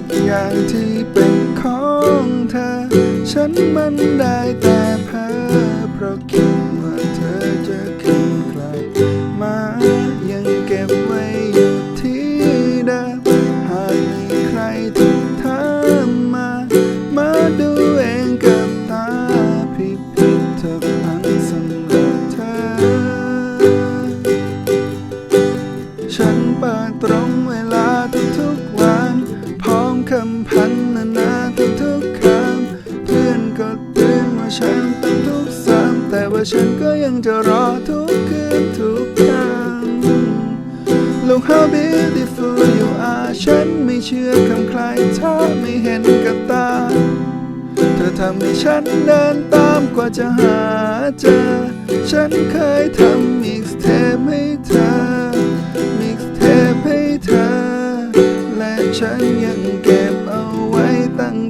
ทุกอย่างที่เป็นของเธอ ฉันมันได้แต่เพ้อเพราะคิดว่าเธอจะขึ้นกลับมายังเก็บไว้อยู่ที่เดิมหากมีใครที่ถามมา มาดูเองกับตาพิพิธภัณฑ์สำหรับเธอ ฉันเปิดตรงเวลาำพันนานาทุกๆคำเพื่อนก็เตือนว่าฉันต้องทุกซ้ำแต่ว่าฉันก็ยังจะรอทุกคืนทุกครั้ง Look how beautiful you are ฉันไม่เชื่อคำใครถ้าไม่เห็นกับตา เธอทำให้ฉันเดินตามกว่าจะหาเจอ ฉันเคยทำมิกซ์เทปให้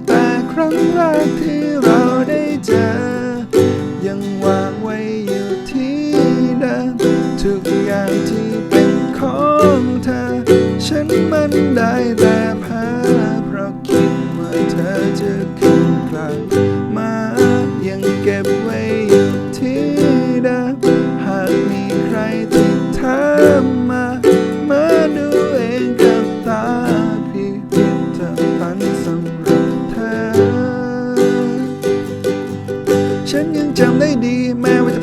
แต่ครั้งแรกที่เราได้เจอ ยังวางไว้อยู่ที่เดิมทุกอย่างที่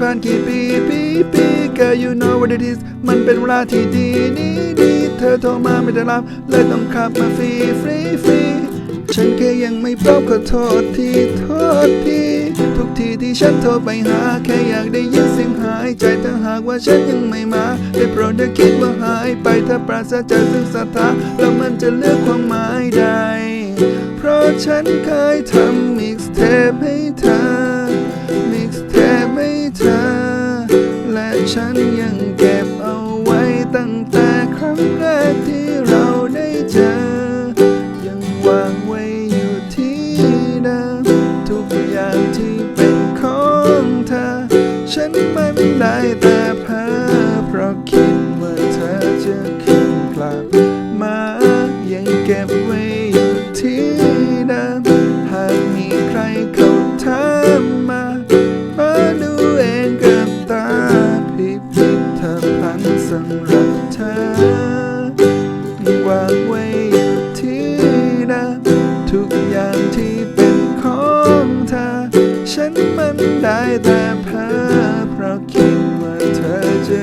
ผ่านกี่ปีปีปี Girl you know what it is มันเป็นเวลาที่ดีดีดีเธอโทรมาไม่ได้รับ เลยต้องขับมาฟรีฟรีฟรีฉันแค่ยังไม่พร้อมขอโทษทีโทษทีทุกทีที่ฉันโทรไปหา แค่อยากได้ยินเสียงหายใจถ้าหากว่าฉันยังไม่มาได้โปรดอย่าคิดว่าหายไปถ้าปราศจากซึ่งศรัทธาแล้วมันจะเลือกความหมายใด เพราะฉันเคยทำมิกซ์เทปให้เธอ ฉันยังเก็บเอาไว้ตั้งแต่ครั้งแรกที่เราได้เจอ ยังวางไว้อยู่ที่เดิมทุกอย่างที่เป็นของเธอ ฉันมันได้แต่เพ้อเพราะคิดว่าเธอจะขึ้นกลับ สำหรับเธอวางไว้อยู่ที่นะทุกอย่างที่เป็นของเธอ ฉันมันได้แต่เพ้อเพราะคิดว่าเธอจะ